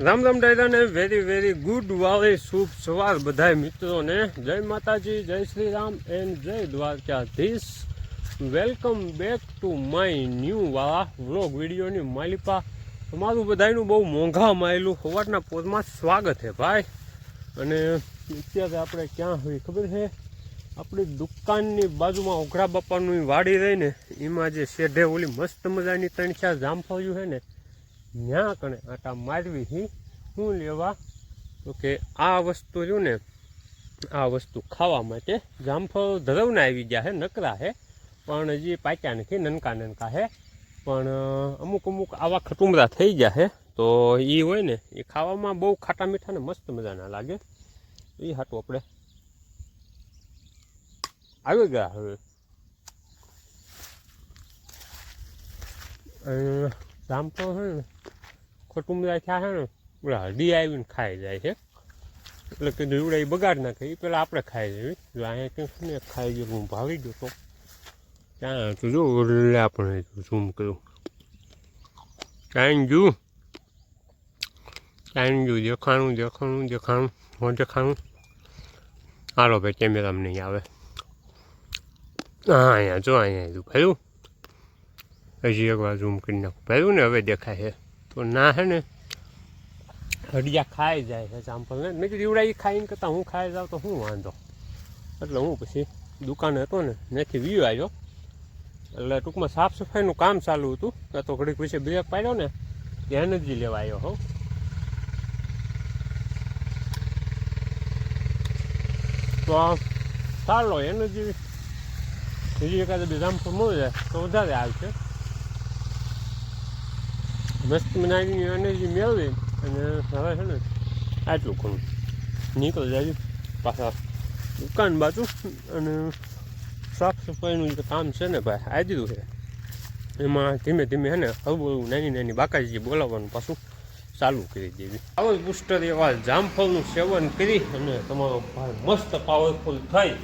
રામ રામ ડાયરાને very very good વાળી શુભ સવાર બધાય મિત્રોને. જય માતાજી, જય શ્રી રામ એન્ડ જય Dwarkadhish. Welcome back to my new વાળા વ્લોગ વિડીયોની માલિપા. તમારું બધાયનું બહુ મોંઘા માયેલું સવારના પોરમાં સ્વાગત છે ભાઈ. અને અત્યારે આપણે ક્યાં હોય ખબર છે? આપણી દુકાનની બાજુમાં ઓઘરા બાપાનું વાડી રહીને એમાં જે શેઢે ઓલી મસ્ત મજાની ત્રણ ચાર જામફળિયું છે ને ન્યા કણે આટા મારવી હી શું લેવા? તો કે આ વસ્તુ રહ્યું ને, આ વસ્તુ ખાવા માટે જામફળ ધરવના આવી ગયા હે, નકરા હે, પણ હજી પાક્યા નથી, નનકા નનકા હે. પણ અમુક અમુક આવા ખટુમરા થઈ ગયા હે, તો એ હોય ને એ ખાવામાં બહુ ખાટા મીઠા ને મસ્ત મજાના લાગે. એ હાટું આપણે આવી ગયા હવે. અને તો છે ને ખોટુંબરા થયા છે ને, પેલા હળદી આવીને ખાઈ જાય છે. એટલે કે દીવડા એ બગાડ નાખે એ પેલા આપણે ખાઈ જઈએ. જો અહીંયા કંઈક ને ખાઈ ગયો, હું ભાવી ગયો તો. ત્યાં તું જો ઓલે આપણે ઝૂમ કર્યું. ટાઈમ જોયું ટાઈમ જોયું દેખાણું દેખાણું દેખાણું, હું દેખાણું. હાલો ભાઈ, કેમેરામાં નહીં આવે. હા, અહીંયા જો, અહીંયા ભર્યું હજી એકવાર ઝૂમ કરી નાખું. ભર્યું ને હવે દેખાય છે. તો ના હે ને હડિયા ખાઈ જાય છે જામફળ. ને મેં કીધું એવડા ખાઈને કરતાં હું ખાઈ જાઉં તો શું વાંધો? એટલે હું પછી દુકાને હતો ને, ત્યાંથી વ્યૂ આવ્યો. એટલે ટૂંકમાં સાફ સફાઈનું કામ ચાલુ હતું. કાં તો ઘડીક પછી બ્રેક પાડ્યો ને, ત્યાં એનર્જી લેવા આવ્યો હોઉં તો ચાલો, એનર્જી, બીજી એકાદ બે જામફળ મળી તો વધારે આવશે મસ્ત મનાની એનર્જી મેળવી અને હવે છે ને આટલું ઘણું નીકળી જાય પાછા દુકાન બાજુ અને સાફ સફાઈનું જે કામ છે ને ભાઈ આજનું છે. એમાં ધીમે ધીમે છે ને હવું નાની નાની બાકાજી બોલાવવાનું પાછું ચાલુ કરી દેવી. આવો બુસ્ટર એવા જામફળનું સેવન કરી અને તમારો ભાઈ મસ્ત પાવરફુલ થઈ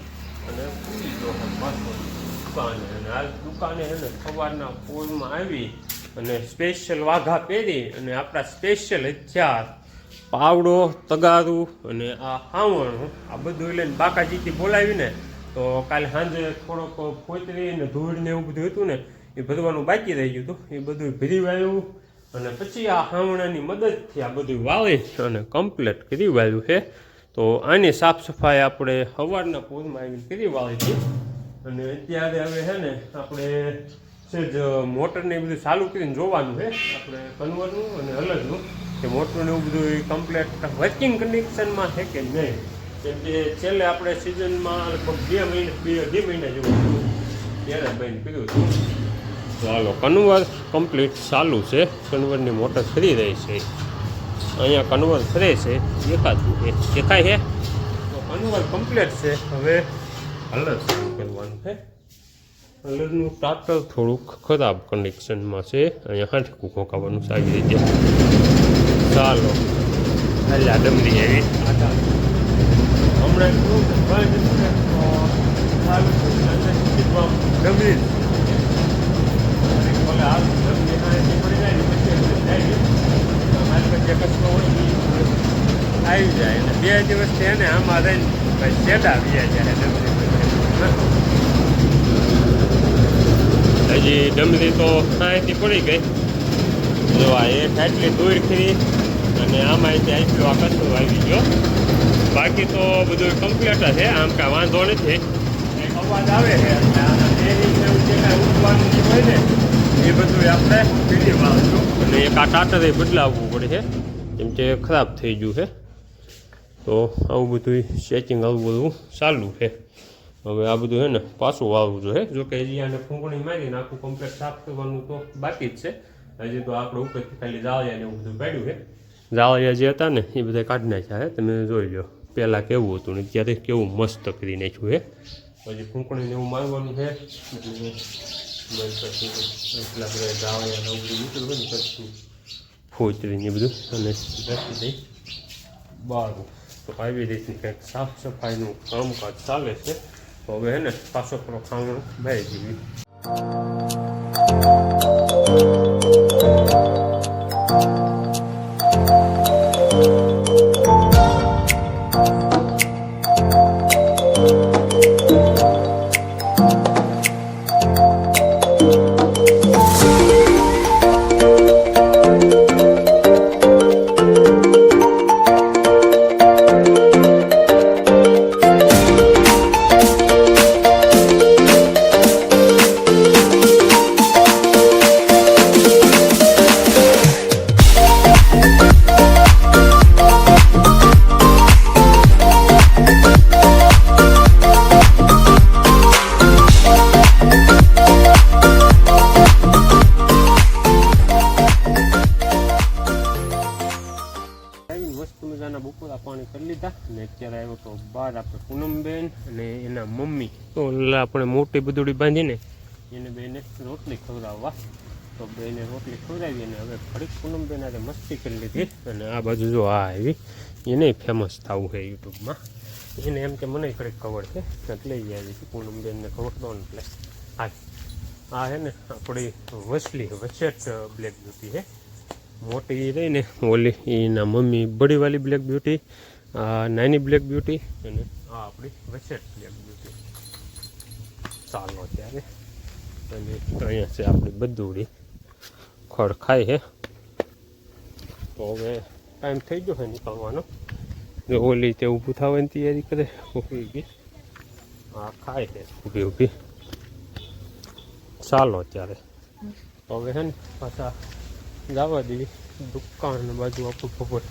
અને પૂરી જો પાછો દુકાને. અને આ દુકાને છે ને સવારના પોરમાં આવી અને સ્પેશિયલ વાઘા પહેરી અને આપણા સ્પેશિયલ હથિયાર, પાવડો, તગારું અને આ હાવણ. આ બધું લઈને બાકાજીથી બોલાવીને તો કાલે સાંજે થોડોક ફોતરી ને ધૂળ ને એવું બધું હતું ને, એ ભરવાનું બાકી રહી ગયું હતું. એ બધું ભરી વાયું અને પછી આ હાવણાની મદદથી આ બધું વાવી અને કમ્પ્લીટ કરી વાવ્યું છે. તો આની સાફ સફાઈ આપણે સવારના પૂરમાં આવીને કરી વાળી હતી અને અત્યારે હવે છે ને આપણે છે જ મોટરને એ બધું ચાલુ કરીને જોવાનું છે. આપણે કન્વરનું અને અલગનું. કે મોટરનું એવું બધું કમ્પ્લેટ વર્કિંગ કન્ડિશનમાં છે કે નહીં? કેમ કે છેલ્લે આપણે સિઝનમાં લગભગ બે મહિને, બે બે મહિના જેવું થયું ત્યારે બંધ કર્યું હતું ચાલો કન્વર કમ્પ્લીટ ચાલુ છે. કન્વરની મોટર ફરી રહી છે. અહીંયા કન્વર ફરે છે. દેખાતું છે. દેખાય છે? તો કન્વર કમ્પ્લીટ છે. હવે કલર શરૂ કરવાનું છે. કલરનું ટ્રાક્ટર થોડુંક ખરાબ કન્ડિશનમાં છે. અહીંયા હાંઠકું ખોંકાવાનું સારી રીતે ચાલો. હાલ્યા ડમરી એવી હમણાં ડમરી હાલ ડમરી પડી જાય ને પછી જાય. કચરો હોય આવી જાય. અને બે દિવસ છે ને આમાં રહીને શેડા આવી જાય. ડમરી હજી ડમરી તો અહીંથી પડી ગઈ. જો આ એક આટલી દૂર ખરી અને આમાં અહીંથી આ કશું આવી ગયો. બાકી તો બધું કમ્પ્લીટ છે આમ કાંઈ વાંધો નથી. અવાજ આવે છે હોય ને એ બધું આપણે પીડી અને એક આ ટાટરે બદલાવવું પડે છે કેમ કે ખરાબ થઈ ગયું છે. તો આવું બધું ચેકિંગ આવું બધું ચાલુ છે. હવે આ બધું છે ને પાછું વાવવું જોઈએ. જો કે હજી આને ફૂંકણી મારીને આખું કમ્પ્લેટ સાફ કરવાનું તો બાકી જ છે. હજી તો આપણે ઉપરથી ખાલી જાળિયા ને એવું બધું પાડ્યું છે. જાળિયા જે હતા ને એ બધા કાઢી નાખ્યા છે તમે જોઈ લો પહેલાં કેવું હતું ને ત્યારે કેવું મસ્ત કરી નાખ્યું છે પછી ફૂંકણીને એવું મારવાનું છે. એટલે બસ પછી એટલા ને એવું બધું નીકળ્યું ને પછી ફોતરીને બધું અને દઈ. તો આવી રીતની કંઈક સાફ સફાઈનું કામકાજ ચાલે છે. તો હવે હે ને પાછો થોડો ખાવાનું ભાઈ જેવી. પૂનમબેન અને એના મમ્મી. તો ઓલા આપણે મોટી બધુડી બાંધીને એને બેને રોટલી ખવડાવવા. તો બેને રોટલી ખવડાવી અને હવે ફરી પૂનમબેન આજે મસ્તી કરી લીધી. અને આ બાજુ જો આ આવી એને ફેમસ થવું છે યુટ્યુબમાં. એને એમ કે મને ખરી ખબર છે. એટલે લઈ આવી હતી પૂનમબેનને ખબર ને એટલે. હા આ છે ને આપણી વસલી વસેટ બ્લેક બ્યુટી છે. મોટી રહીને ઓલી એના મમ્મી બડીવાળી બ્લેક બ્યુટી આ નાની બ્લેક બ્યુટી અને આ આપણી વસેટ બ્લેક બ્યુટી ચાલો ત્યારે. અને અહીંયા છે આપણી બધુડી. ખડ ખાય છે તો હવે ટાઈમ થઈ ગયો છે નીકળવાનો. જો ઓલી તે ઊભું થવાની તૈયારી કરે, ઊભી ઊભી. હા, ખાય છે ઊભી ઊભી. ચાલો ત્યારે. તો હવે છે ને પાછા જવા દેવી દુકાન બાજુ આપણું બપોર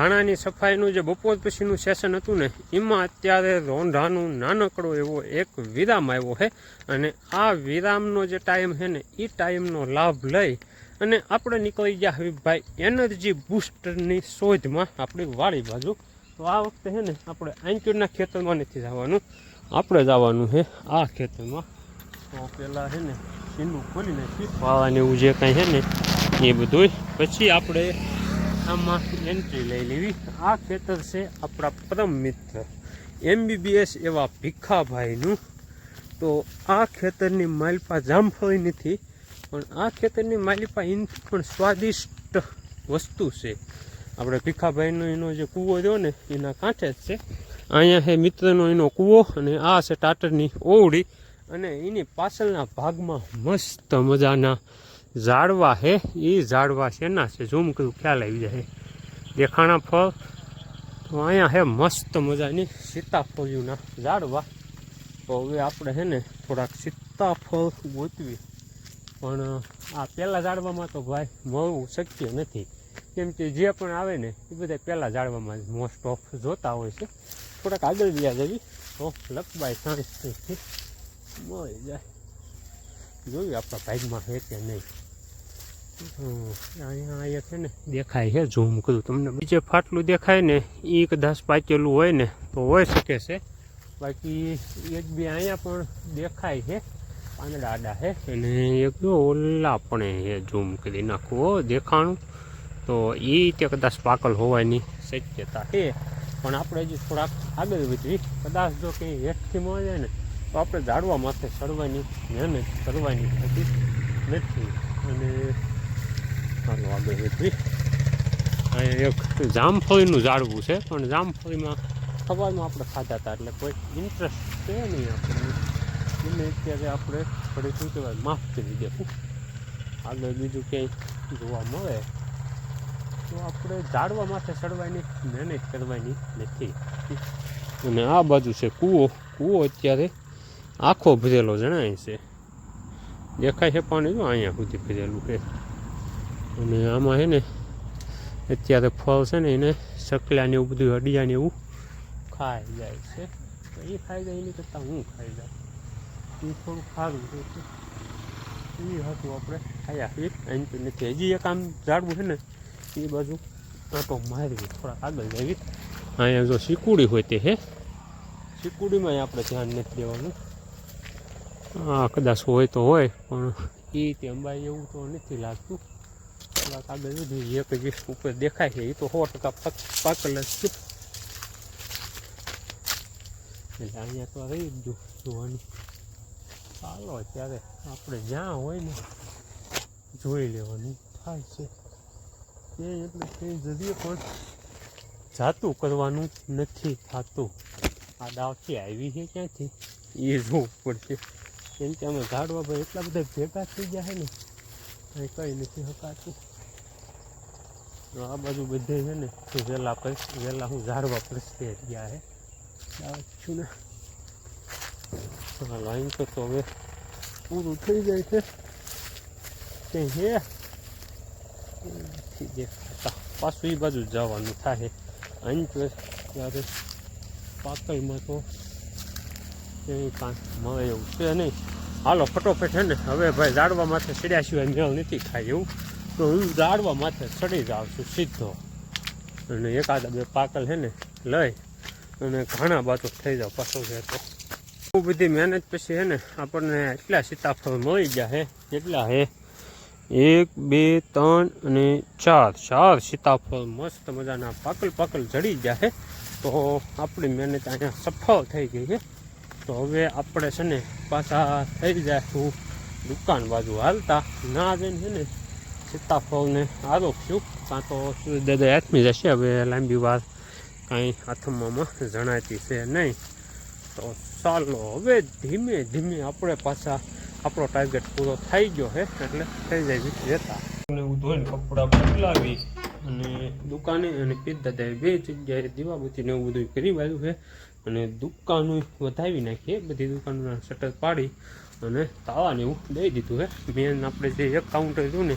ધાણાની સફાઈનું જે બપોર પછીનું સેશન હતું ને, એમાં અત્યારે રોંઢાનું નાનકડો એવો એક વિરામ આવ્યો છે અને આ વિરામનો જે ટાઈમ છે ને એ ટાઈમનો લાભ લઈ અને આપણે નીકળી ગયા હબીબભાઈ એનર્જી બૂસ્ટરની શોધમાં આપણી વાડી બાજુ. તો આ વખતે છે ને, આપણે આંચુરના ખેતરમાં નથી જવાનું. આપણે જવાનું છે આ ખેતરમાં. તો પહેલાં છે ને, સીંડું ખોલી નાખી એવું જે કાંઈ છે ને, એ બધું પછી આપણે આમાં એન્ટ્રી લઈ લેવી. આ ખેતર છે આપણા પરમ મિત્ર. એમબીબીએસ એવા ભીખાભાઈનું. તો આ ખેતરની માલપા જામફળી નથી, પણ આ ખેતરની માલિપા એનાથી પણ સ્વાદિષ્ટ વસ્તુ છે. આપણે ભીખાભાઈનો એનો જે કૂવો રહ્યો ને, એના કાંઠે જ છે. અહીંયા છે મિત્રનો એનો કૂવો અને આ છે ટાટરની ઓવડી. અને એની પાછળના ભાગમાં મસ્ત મજાના ઝાડવા હે એ ઝાડવા શેના છે. ઝૂમ કર્યું ખ્યાલ આવી જાય દેખાણા ફળ, તો અહીંયા હે મસ્ત મજાની સીતાફળીઓના ઝાડવા. તો હવે આપણે છે ને થોડાક સીતાફળ ગોતવી. પણ, આ પહેલાં ઝાડવામાં તો ભાઈ મળવું શક્ય નથી. કેમ કે જે પણ આવે ને, એ બધા પહેલાં ઝાડવામાં મોસ્ટ ઓફ જોતા હોય છે. થોડાક આગળ વ્યા જવી તો લખબાઈ શાંતિથી મળી જાય. જોયું આપણા ભાગમાં છે કે નહીં? અહીંયા એ છે ને, દેખાય છે, ઝૂમ કરું તમને. બીજે ફાટલું દેખાય ને એ કદાચ પાકેલું હોય ને, તો હોઈ શકે છે. બાકી એક બે અહીંયા પણ દેખાય છે, પાંદડા આડા છે. અને એક જો ઓલા પણ એ ઝૂમ કરી નાખવું દેખાણું. તો એ તે કદાચ પાકલ હોવાની શક્યતા છે. પણ આપણે હજી થોડાક આગળ વધવી કદાચ જો કંઈ હેઠથી મળે ને તો આપણે ઝાડવા માથે સડવાની મહેનત કરવાની થતી નથી. અને ચાલો આગળ વધવી એક જામફળીનું ઝાડવું છે, પણ જામફળીમાં સવારમાં આપણે ખાધા હતા, એટલે કોઈ ઇન્ટરેસ્ટ છે નહીં આપણને. એને અત્યારે આપણે થોડી શું કહેવાય, માફ કરી દેવું આગળ બીજું ક્યાંય જોવા મળે. તો આપણે ઝાડવા માથે ચડવાની મહેનત કરવાની નથી. અને આ બાજુ છે કૂવો. કૂવો અત્યારે આખો ભરેલો જણાય છે. દેખાય છે પાણી, જો અહીંયા સુધી ભરેલું છે. અને આમાં છે ને, અત્યારે ફળ છે ને એને સકલાને એવું બધું અડિયાને એવું ખાઈ જાય છે. એ ખાઈ જાય, એની કરતાં હું ખાઈ જાય. એ થોડું સારું છે એ હતું આપણે. ખાયા એ તો નથી. હજી એક આમ ઝાડવું છે ને, એ બાજુ આંટો મારવી થોડાક આગળ જવી. અહીંયા જો શીકુડી હોય તે હે. શીકુડીમાં આપણે ધ્યાન નથી દેવાનું. હા, કદાચ હોય તો હોય, પણ એ તે અંબાઈ એવું તો નથી લાગતું. થોડાક આગળ વધી એક જે ઉપર દેખાય છે એ તો સો ટકા પાક, પાકલ જ છે. એટલે અહીંયા તો રહી જ જોવાની. ચાલો ત્યારે આપણે જ્યાં હોય ને, જોઈ લેવાનું. થાય છે. તે એટલે તે જરીએ પણ જાતું કરવાનું નથી થતું. આ દાવથી આવી છે ક્યાંથી? એ જોવું પડશે. કેમ કે અમે ઝાડવા ભાઈ એટલા બધા ભેગા થઈ ગયા છે ને કંઈ કંઈ નથી હકાતું. તો આ બાજુ બધે છે ને તો વહેલા પર વહેલા હું ઝાડવા પ્રસ્તે ગયા છે. જાઉં છું ને. હા લાઈન તો તો હવે પૂરું થઈ જાય છે. તે હે. નથી દેખાતા. પાછું એ બાજુ જવાનું થાય. અહીં તો ત્યારે પાકલમાં તો મળે એવું છે નહીં. હાલો, ફટોફટ છે ને, હવે ભાઈ ઝાડવા માથે ચડ્યા સિવાય મેળ નથી ખાય એવું. તો હું ઝાડવા માથે ચડી જાઉં છું સીધો. અને એકાદા બે પાકલ છે ને, લઈ અને ઘણા બાજુ થઈ જાવ પાછો બહુ બધી મહેનત પછી છે ને, આપણને એટલા સીતાફળ મળી ગયા છે કેટલા છે. એક, બે, ત્રણ અને ચાર ચાર સીતાફળ મસ્ત મજાના પાકલ પાકલ જડી ગયા છે. તો આપણી મહેનત અહીંયા સફળ થઈ ગઈ છે. તો હવે આપણે છે ને પાછા થઈ જાય હું દુકાન બાજુ હાલતા. ના જઈને છે ને સીતાફળને આરોપશું. કાં તો સૂર્ય દાદા હાથમી જશે હવે લાંબી વાર કાંઈ હાથમાં જણાતી છે નહીં. તો ચાલો, હવે ધીમે ધીમે આપણે પાછા આપણો ટાર્ગેટ પૂરો થઈ ગયો છે, એટલે થઈ જાય જતા અને હું ધોઈને કપડાં બદલાવી અને દુકાને અને પીધા બે જગ્યાએ દીવાબત્તીને એવું બધું કરી વાળ્યું છે. અને દુકાનો વધાવી નાખીએ. બધી દુકાનોના શટર પાડી અને તાવાને એવું દઈ દીધું છે મેન આપણે જે એક કાઉન્ટર હતું ને,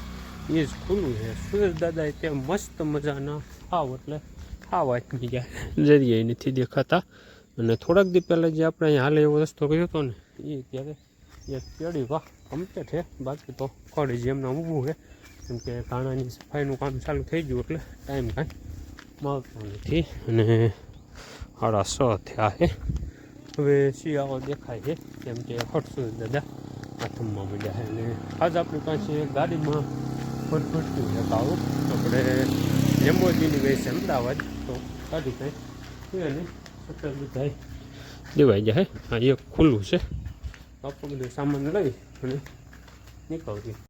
એ જ ખુલ્લું છે. સુરેશ દાદાએ ત્યાં મસ્ત મજાના આવ એટલે આ વાતની ગયા જરીએ નથી દેખાતા. અને થોડાક દી પહેલાં જે આપણે અહીંયા હાલે એવો રસ્તો કર્યો હતો ને, એ ત્યારે એ પેઢી વાહ કમ્પ્લીટ છે બાકી તો ખડી જેમ ના ઊભું છે કેમ કે ઘાણાની સફાઈનું કામ ચાલુ થઈ ગયું એટલે ટાઈમ કાંઈ મળતો નથી. અને સાડા સ થયા છે હવે શિયાળો દેખાય છે કેમ કે હટશું દાદા હાથમાં મળ્યા છે અને આજ આપણી પાસે ગાડીમાં ફટફટતું છે કાળું આપણે ગઈ છે અમદાવાદ, તો ગાડી કાંઈ અને સત્તર બધા દેવાઈ જાય આ એક ખુલ્લું છે. આપણે બધું સામાન લઈ અને નીકળવી